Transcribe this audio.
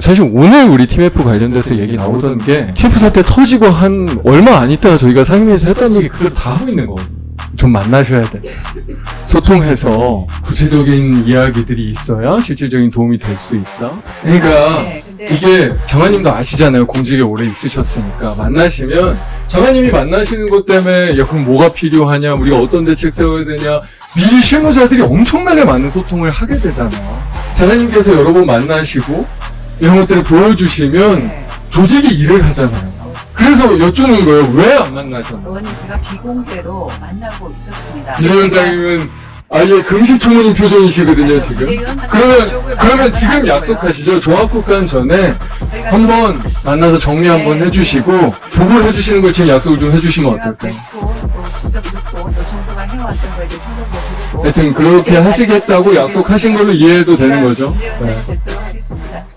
사실 오늘 우리 TMF 관련돼서 얘기 나오던 게 TF 사태 터지고 한 얼마 안 있다가 저희가 상임위에서 했던 얘기 그걸 다 하고 있는 거거든요. 좀 만나셔야 돼. 소통해서 구체적인 이야기들이 있어야 실질적인 도움이 될 수 있다. 그러니까 네, 근데 이게 장관님도 아시잖아요. 공직에 오래 있으셨으니까 만나시면 장관님이 만나시는 것 때문에 야 그럼 뭐가 필요하냐, 우리가 어떤 대책 세워야 되냐. 미리 실무자들이 엄청나게 많은 소통을 하게 되잖아요. 장관님께서 여러 번 만나시고 이런 것들을 보여주시면 네. 조직이 일을 하잖아요. 그래서 여쭈는 거예요. 왜 안 만나셨나? 의원님 제가 비공개로 만나고 있었습니다. 이 위원장님은 아예 금시초문인 표정이시거든요, 지금. 그러면, 그러면 지금 약속하시죠. 종합국감 전에 한번 만나서 정리 한번 네. 해주시고, 보고를 해주시는 걸 지금 약속을 좀 해주시면 제가 어떨까요? 뵙고 또 직접 듣고 또 정부가 해왔던 거에 대해서 생각도 드리고 하여튼 그렇게 네, 하시겠다고. 약속하신 걸로 이해해도 되는 거죠? 네, 네.